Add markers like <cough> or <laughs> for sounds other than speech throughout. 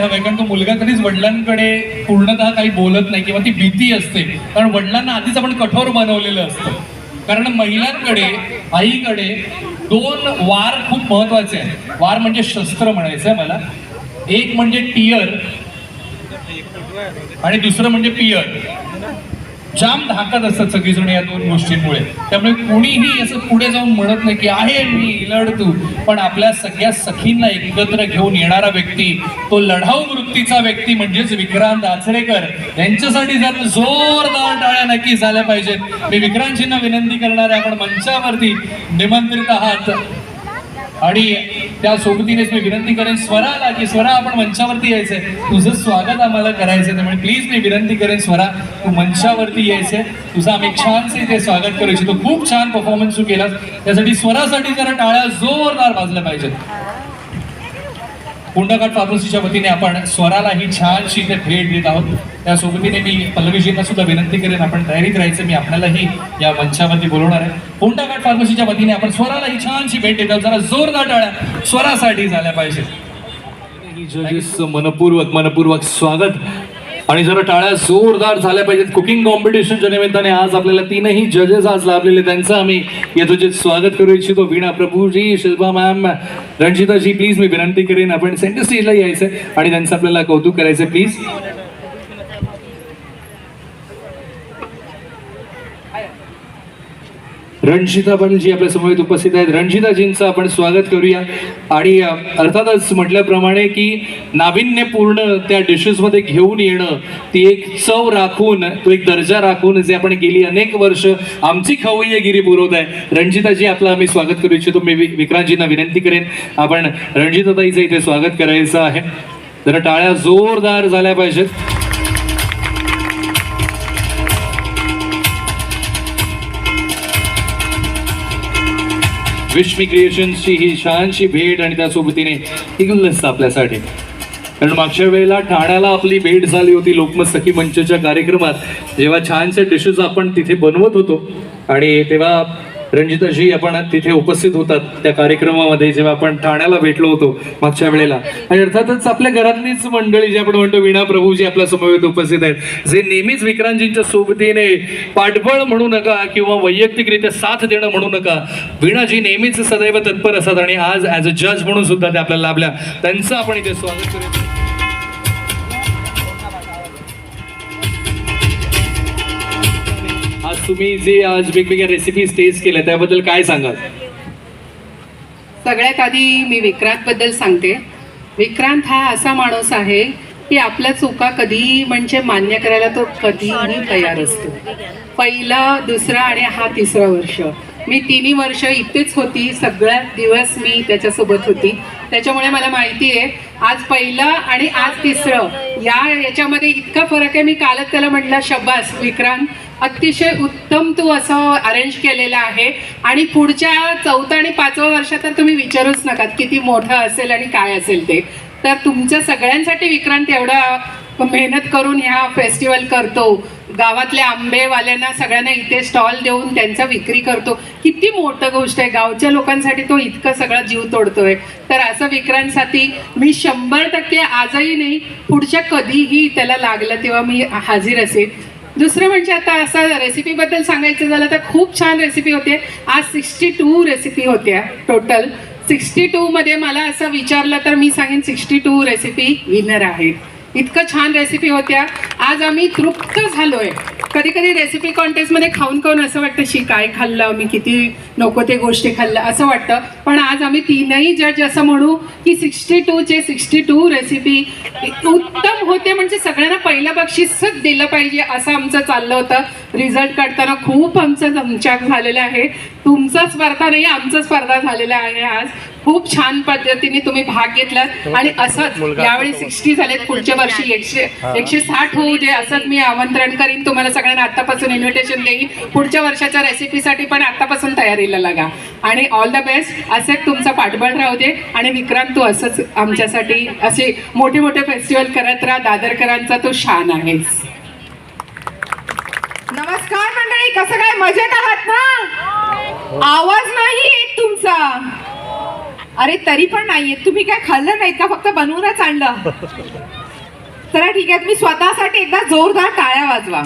हवंय कारण तो मुलगा कधीच वडिलांकडे पूर्णतः काही बोलत नाही किंवा ती भीती असते. कारण वडिलांना आधीच आपण कठोर बनवलेलं असतं. कारण महिलांकडे आईकडे दोन वार खूप महत्त्वाचे आहेत. वार म्हणजे शस्त्र म्हणायचं आहे मला. एक म्हणजे टियर आणि दुसरं म्हणजे पियर. जाम धाकत असतात सगळीजण या दोन गोष्टींमुळे. त्यामुळे कुणीही असं पुढे जाऊन म्हणत नाही की आहे मी लढतू पण आपल्या सगळ्या सखींना एकत्र घेऊन येणारा व्यक्ती तो लढाऊ वृत्तीचा व्यक्ती म्हणजेच विक्रांत आचरेकर. यांच्यासाठी जर जोरदार टाळ्या नक्की झाल्या पाहिजेत. मी विक्रांतजींना विनंती करणार आहे आपण मंचावरती निमंत्रित आहात. आणि त्या सोबतीनेच मी विनंती करेन स्वराला की स्वरा आपण मंचावरती यायचंय. तुझं स्वागत आम्हाला करायचंय. त्यामुळे प्लीज मी विनंती करेन स्वरा तू मंचावरती यायचंय. तुझं आम्ही छानसे ते स्वागत करू इच्छितो. खूप छान परफॉर्मन्स तू केलास. त्यासाठी स्वरासाठी जरा टाळ्या जोरदार वाजल्या पाहिजेत. पुंडघाट फार्मसीच्या वतीने आपण स्वराला ही छानशी इथे भेट देत आहोत. त्या सोबतीने मी पल्लवीजींना सुद्धा विनंती करेन आपण तयारीत राहायचं मी आपल्यालाही या मंचावरती बोलवणार आहे. पुंडघाट फार्मसीच्या वतीने आपण स्वराला ही छानशी भेट देत आहोत. जरा जोरदार टाळ्या स्वरासाठी झाल्या पाहिजे मनपूर्वक मनपूर्वक स्वागत आणि जरा टाळ्या जोरदार झाल्या पाहिजेत. कुकिंग कॉम्पिटिशनच्या निमित्ताने आज आपल्याला तीनही जजेस आज लाभलेले त्यांचं आम्ही यथोचित स्वागत करू इच्छितो. वीणा प्रभूजी शिल्पा मॅम रणजिताजी प्लीज मी विनंती करेन आपण सेंटर स्टेजला यायचं आणि त्यांचं आपल्याला कौतुक करायचं प्लीज रणजिता पाटीलजी आपल्यासमोर उपस्थित आहेत. रणजिताजींचं आपण स्वागत करूया. आणि अर्थातच म्हटल्याप्रमाणे की नाविन्यपूर्ण त्या डिशेसमध्ये घेऊन येणं ती एक चव राखून तो एक दर्जा राखून जे आपण गेली अनेक वर्ष आमची खवय्यगिरी पुरवत आहे. रणजिताजी आपलं आम्ही स्वागत करू इच्छितो. मी विक्रांतजींना विनंती करेन. आपण रणजिताताईचं इथे स्वागत करायचं आहे. जरा टाळ्या जोरदार झाल्या पाहिजेत. विश्मी क्रिएशनची ही छानशी भेट आणि त्या सोबतीने इगलस आपल्यासाठी. कारण मागच्या वेळेला ठाण्याला आपली भेट झाली होती लोकमत सखी मंचच्या कार्यक्रमात जेव्हा छानशा डिशेस आपण तिथे बनवत होतो. आणि तेव्हा रणजिताजी आपण तिथे उपस्थित होतात त्या कार्यक्रमामध्ये जेव्हा आपण ठाण्याला भेटलो होतो मागच्या वेळेला. आणि अर्थातच आपल्या घरातलीच मंडळी जे आपण म्हणतो वीणा प्रभूजी आपल्या समवेत उपस्थित आहेत. जे नेहमीच विक्रांतजींच्या सोबतीने पाठबळ म्हणू नका किंवा वैयक्तिकरित्या साथ देणं म्हणू नका वीणाजी नेहमीच सदैव तत्पर असतात आणि आज ॲज अ जज म्हणून सुद्धा ते आपल्याला लाभल्या. त्यांचं आपण इथे स्वागत करूया. तुम्ही जे आज वेगवेगळ्या रेसिपीज टेस्ट केल्या त्याबद्दल काय सांगाल? सगळ्यात आधी मी विक्रांत बद्दल सांगते. विक्रांत हा असा माणूस आहे की आपल्या चुका कधी म्हणजे मान्य करायला तो कधीही तयार असतो. पहिलं दुसरा आणि हा तिसरा वर्ष. मी तिन्ही वर्ष इथेच होती. सगळ्यात दिवस मी त्याच्यासोबत होती. त्याच्यामुळे मला माहिती आहे आज पहिलं आणि आज तिसरं या याच्यामध्ये इतका फरक आहे. मी कालच त्याला म्हटलं शब्बास विक्रांत. अतिशय उत्तम तू असं अरेंज केलेलं आहे. आणि पुढच्या चौथं आणि पाचव्या वर्षात तर तुम्ही विचारूच नका किती मोठं असेल आणि काय असेल ते. तर तुमच्या सगळ्यांसाठी विक्रांत एवढा मेहनत करून ह्या फेस्टिवल करतो. गावातल्या आंबेवाल्यांना सगळ्यांना इथे स्टॉल देऊन त्यांचा विक्री करतो. किती मोठं गोष्ट आहे. गावच्या लोकांसाठी तो इतकं सगळा जीव तोडतोय. तर असं विक्रांतसाठी मी शंभर टक्के आजही नाही पुढच्या कधीही त्याला लागलं तेव्हा मी हाजीर असेल दुसरं म्हणजे आता असं रेसिपीबद्दल सांगायचं झालं तर खूप छान रेसिपी होते. आज सिक्स्टी टू रेसिपी होत्या टोटल सिक्स्टी टूमध्ये मला असं विचारलं तर मी सांगेन सिक्स्टी टू रेसिपी विनर आहेत इतकं छान रेसिपी होत्या. आज आम्ही तृप्त झालोय. कधी कधी रेसिपी कॉन्टेस्टमध्ये खाऊन खाऊन असं वाटतं शी काय खाल्लं मी किती नको ते गोष्टी खाल्लं असं वाटतं. पण आज आम्ही तीनही जज असं म्हणू की सिक्स्टी टूचे सिक्स्टी टू रेसिपी उत्तम होते म्हणजे सगळ्यांना पहिलं बक्षीसच दिलं पाहिजे असं आमचं चाललं होतं. रिझल्ट काढताना खूप आमचं दमचाक झालेलं आहे. तुमचा स्पर्धा नाही आमचा स्पर्धा झालेला आहे आज. खूप छान पद्धतीने तुम्ही भाग घेतलात. आणि असंच यावेळी सिक्स्टी झालेत पुढच्या वर्षी एकशे एकशे साठ होऊ दे असंच मी आमंत्रण करीन. तुम्हाला सगळ्यांना आतापासून इन्व्हिटेशन देईन. पुढच्या वर्षाच्या रेसिपीसाठी पण आतापासून तयारीला लागा. आणि ऑल द बेस्ट असेच तुमचा पाठबळ राहू दे. आणि विक्रांत तू असंच आमच्यासाठी असे मोठे मोठे फेस्टिवल करत राहा. दादरकरांचा तू शान आहेस. नमस्कार मंडळी. कसं काय? मजेत आहात ना? आवाज नाही येत तुमचा. अरे तरी पण नाहीये. तुम्ही काय खाल्लं नाहीत का? फक्त बनवूनच आणलं. चला ठीक आहे. तुम्ही स्वतःसाठी एकदा जोरदार टाळ्या वाजवा.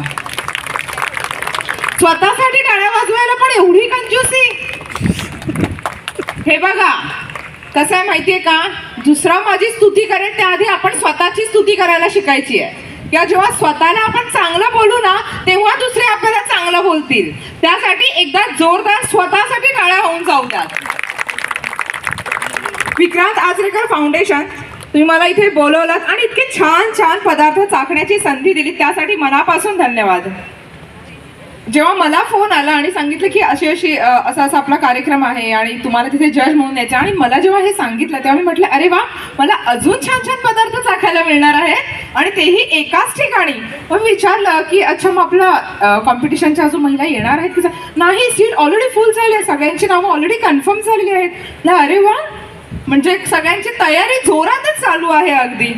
स्वतःसाठी टाळ्या वाजवायला पण एवढी कंजूसी. हे बघा कसं आहे माहितीये का? दुसरा माझी स्तुती करेल त्याआधी आपण स्वतःची स्तुती करायला शिकायची आहे. किंवा जेव्हा स्वतःला आपण चांगलं बोलू ना तेव्हा दुसरे आपल्याला चांगलं बोलतील. त्यासाठी एकदा जोरदार स्वतःसाठी टाळ्या होऊन जाऊ विक्रांत आजरेकर फाउंडेशन तुम्ही मला इथे बोलवलात आणि इतके छान छान पदार्थ चाखण्याची संधी दिली त्यासाठी मनापासून धन्यवाद. जेव्हा मला फोन आला आणि सांगितलं की अशी अशी असा असा आपला कार्यक्रम आहे आणि तुम्हाला तिथे जज म्हणून यायचं आणि मला जेव्हा हे सांगितलं तेव्हा मी म्हटलं अरे वा मला अजून छान छान पदार्थ चाखायला मिळणार आहे. आणि तेही एकाच ठिकाणी. मग विचारलं की अच्छा मग आपलं कॉम्पिटिशनच्या अजून महिला येणार आहेत की नाही सीट ऑलरेडी फुल झाली आहे सगळ्यांची नावं ऑलरेडी कन्फर्म झालेली आहेत. अरे वा म्हणजे सगळ्यांची तयारी जोरातच चालू आहे अगदी.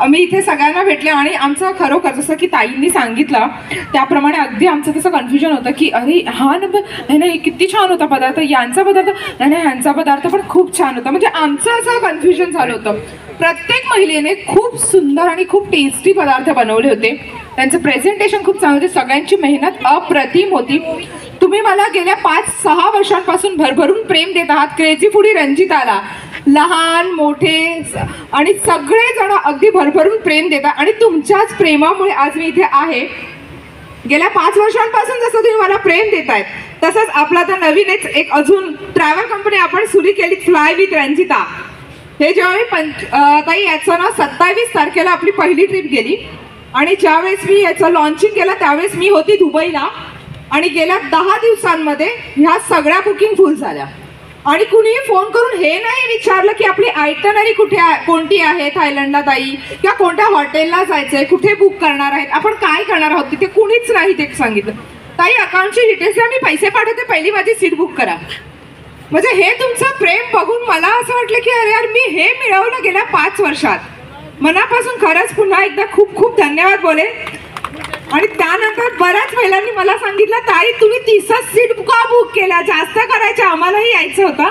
आम्ही इथे सगळ्यांना भेटले आणि आमचं खरोखर जसं की ताईंनी सांगितलं त्याप्रमाणे अगदी आमचं तसं कन्फ्युजन होतं की अरे हा नंबर नाही नाही किती छान होता पदार्थ. यांचा पदार्थ नाही नाही यांचा पदार्थ पण खूप छान होता. म्हणजे आमचं असं कन्फ्युजन झालं होतं. प्रत्येक महिलेने खूप सुंदर आणि खूप टेस्टी पदार्थ बनवले होते. त्यांचं प्रेझेंटेशन खूप चांगलं होते. सगळ्यांची मेहनत अप्रतिम होती. तुम्ही मला गेल्या पाच सहा वर्षांपासून भरभरून प्रेम देत आहात. क्रेझी फुडी रंजिताला. लहान मोठे आणि सगळेजण अगदी भरभरून प्रेम देतात. आणि तुमच्याच प्रेमामुळे आज मी इथे आहे. गेल्या पाच वर्षांपासून जसं तुम्ही मला प्रेम देत आहेत तसंच आपला तर नवीनच एक अजून ट्रॅव्हल कंपनी आपण सुरू केली फ्लाय विथ रंजिता हे जेव्हा मी पंच ताई याचं ना सत्तावीस तारखेला आपली पहिली ट्रिप गेली. आणि ज्यावेळेस मी याचं लॉन्चिंग केलं त्यावेळेस मी होती दुबईला. आणि गेल्या दहा दिवसांमध्ये ह्या सगळ्या बुकिंग फुल झाल्या. आणि कुणीही फोन करून हे नाही विचारलं की आपली आयटनरी कुठे आहे कोणती आहे थायलंडला ताई? किंवा कोणत्या हॉटेलला जायचंय? कुठे बुक करणार आहेत? आपण काय करणार आहोत? तिथे कुणीच नाही ते सांगितलं. ताई अकाउंटची डिटेल्स द्या मी पैसे पाठवते. पहिली माझी सीट बुक करा. म्हणजे हे तुमचं प्रेम बघून मला असं वाटलं की अरे यार मी हे मिळवलं गेल्या पाच वर्षात. मनापासून खरंच पुन्हा एकदा खूप खूप धन्यवाद बोले आणि त्यानंतर बऱ्याच महिलांनी मला सांगितलं ताई तुम्ही तीसच सीट का बुक केल्या? जास्त करायच्या. आम्हालाही यायचं होतं.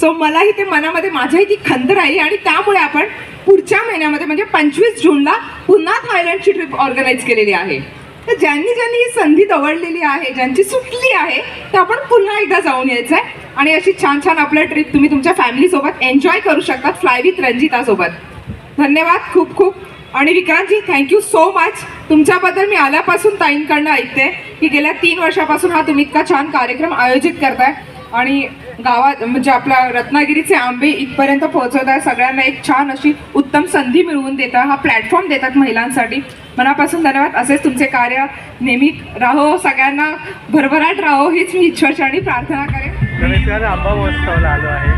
सो मलाही ते मनामध्ये माझ्याही ती खंत राहिली आणि त्यामुळे आपण पुढच्या महिन्यामध्ये म्हणजे पंचवीस जूनला पुन्हा थायलंडची ट्रिप ऑर्गनाईज केलेली आहे. तर ज्यांनी ज्यांनी ही संधी दवडलेली आहे ज्यांची सुटली आहे तर आपण पुन्हा एकदा जाऊन यायचं आहे आणि अशी छान छान आपलं ट्रिप तुम्ही तुमच्या फॅमिलीसोबत एन्जॉय करू शकता. फ्लाय विथ रंजितासोबत धन्यवाद खूप खूप. आणि विक्रांतजी थँक्यू सो मच तुमच्याबद्दल मी आल्यापासून ताईंकडनं ऐकते की गेल्या तीन वर्षापासून हा तुम्ही इतका छान कार्यक्रम आयोजित करताय. आणि गावात म्हणजे आपल्या रत्नागिरीचे आंबे इथपर्यंत पोहोचवत आहे सगळ्यांना एक छान अशी उत्तम संधी मिळवून देता हा प्लॅटफॉर्म देतात महिलांसाठी. मनापासून धन्यवाद. असेच तुमचे कार्य नेहमी राहो. सगळ्यांना भरभराट राहो. हीच मी आणि प्रार्थना करेन. आंबा महोत्सवला आलो आहे.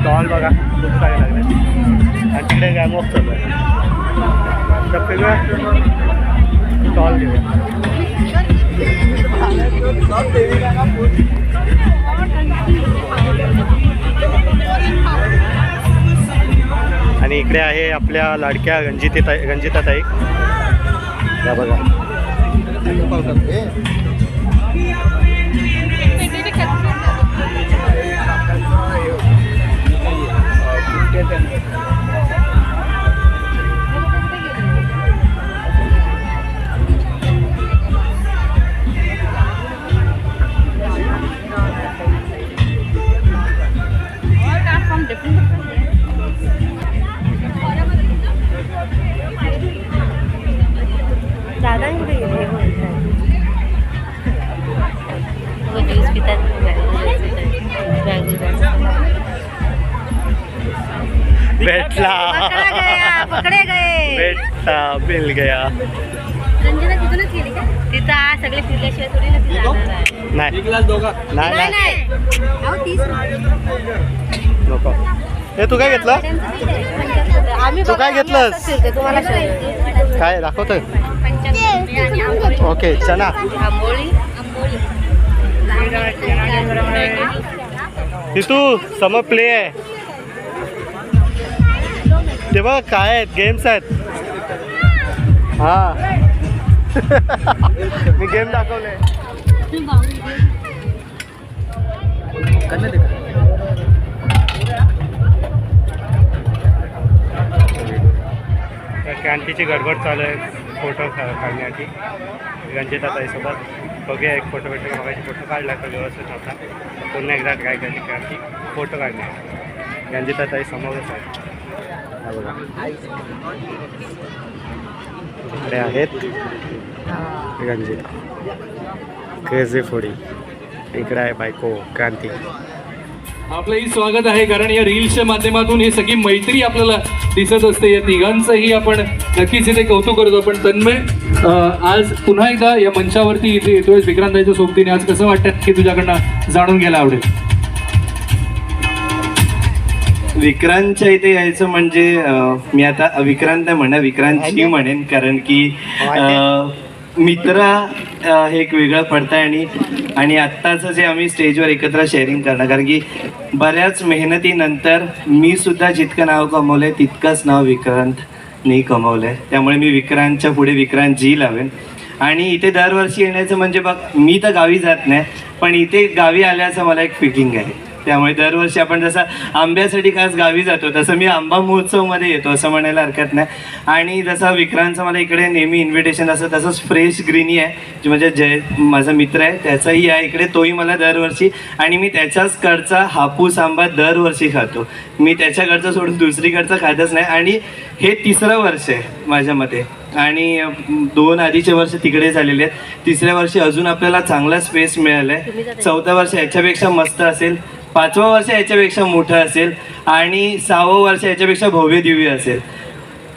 स्टॉल बघा. खूप सारे लागले. आणि तिकडे काय ऑफ आहे? स्टॉल घेऊया आणि इकडे आहे आपल्या लाडक्या गंजिते गंजिता ताई. या बघा. भेटला मिल गया. रंजना तिथूनच गेली का? तिथं आज सगळे फिरल्याशिवाय थोडी ना ती जाणार आहे. नाही. नाही नाही नाही. नाही. अहो तीस नको. हे तू काय घेतलं? आम्ही तू काय घेतलंस? तुम्हाला सांगते. काय दाखवतोय? पंचामृती आणि आंबोळी. ओके चना. आंबोळी तिथू समोर प्ले आहे. ते बघ काय आहेत? गेम्स आहेत. हा. <laughs> मी गेम दाखवले. कॅन्टीची गडबड चालू आहे. फोटो काढण्यासाठी आता ताईसोबत. बघूया एक फोटो भेटतो बघायचे फोटो काढला तर व्यवस्थित होता. पुन्हा एकदा काय करते कॅन्टी फोटो काढण्यासाठी रंजिता ताई समोरच आहे. इकडे आहेत. गंजी. क्रेझी फोडी. इकडे आहे बायको क्रांती. आपलंही स्वागत आहे कारण या रील्सच्या माध्यमातून ही सगळी मैत्री आपल्याला दिसत असते. या तिघांचंही आपण नक्कीच इथे कौतुक करतो. पण तन्मय आज पुन्हा एकदा या मंचावरती इथे येतोय. विक्रांताच्या सोबतीने. आज कसं वाटतं की तुझ्याकडनं जाणून घ्यायला आवडेल? विक्रांतच्या इथे यायचं म्हणजे मी आता विक्रांत नाही म्हणा विक्रांतची म्हणेन कारण की अं, मित्र हे एक वेगळं पडतं आणि आणि आत्ताचं जे आम्ही स्टेजवर एकत्र शेअरिंग करणं कारण की बऱ्याच मेहनतीनंतर मी सुद्धा जितकं नाव कमवलंय तितकंच नाव विक्रांतनी कमवलंय. त्यामुळे मी विक्रांतच्या पुढे विक्रांतजी लावेन. आणि इथे दरवर्षी येण्याचं म्हणजे बघ मी तर गावी जात नाही पण इथे गावी आल्याचं मला एक फिलिंग आहे. त्यामुळे दरवर्षी आपण जसं आंब्यासाठी खास गावी जातो तसं मी आंबा महोत्सवमध्ये येतो असं म्हणायला हरकत नाही. आणि जसं विक्रांतचं मला इकडे नेहमी इन्व्हिटेशन असतं तसंच फ्रेश ग्रीनी आहे जे म्हणजे जय माझा मित्र आहे त्याचाही आहे इकडे तोही मला दरवर्षी. आणि मी त्याच्याच कडचा हापूस आंबा दरवर्षी खातो. मी त्याच्याकडचं सोडून दुसरीकडचं खातच नाही. आणि हे तिसरं वर्ष आहे माझ्या मते. आणि दोन आधीचे वर्ष तिकडे झालेले आहेत. तिसऱ्या वर्षी अजून आपल्याला चांगला स्पेस मिळाला आहे चौथं वर्ष याच्यापेक्षा मस्त असेल. पाचवं वर्ष याच्यापेक्षा मोठं असेल आणि सहावं वर्ष याच्यापेक्षा भव्य दिव्य असेल.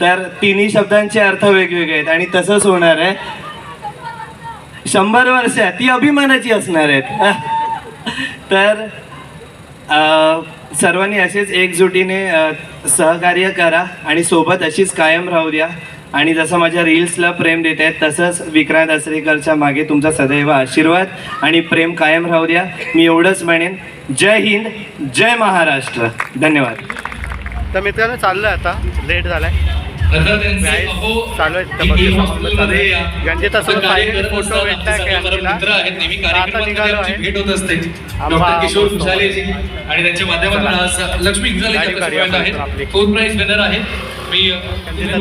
तर तिन्ही शब्दांचे अर्थ वेगवेगळे आहेत आणि तसंच होणार आहे. शंभर वर्ष ती अभिमानाची असणार आहेत. <laughs> तर सर्वांनी असेच एकजुटीने सहकार्य करा आणि सोबत अशीच कायम राहू द्या. आणि जसं माझ्या रील्सला प्रेम देत आहेत तसंच विक्रांत आसरेकरच्या मागे तुमचा सदैव आशीर्वाद आणि प्रेम कायम राहू द्या. मी एवढंच म्हणेन. जय हिंद जय महाराष्ट्र. धन्यवाद. तर मित्रांनो चाललं आता. लेट झालाय. आता अहो, चालू आहे चालू आहे. सोबत आता निघालो आहे. भेट होत असते. किशोर आणि त्यांच्या माध्यमातून लक्ष्मी विनर मी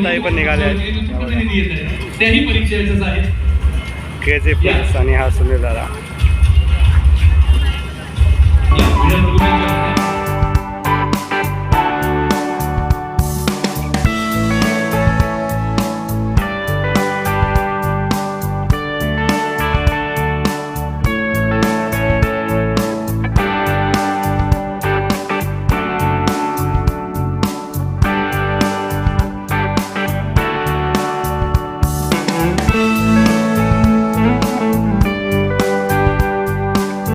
ताई पण निघाले आहेत. आहे क्रेझी आणि हा सुनील दादा. या, विनर बघूया.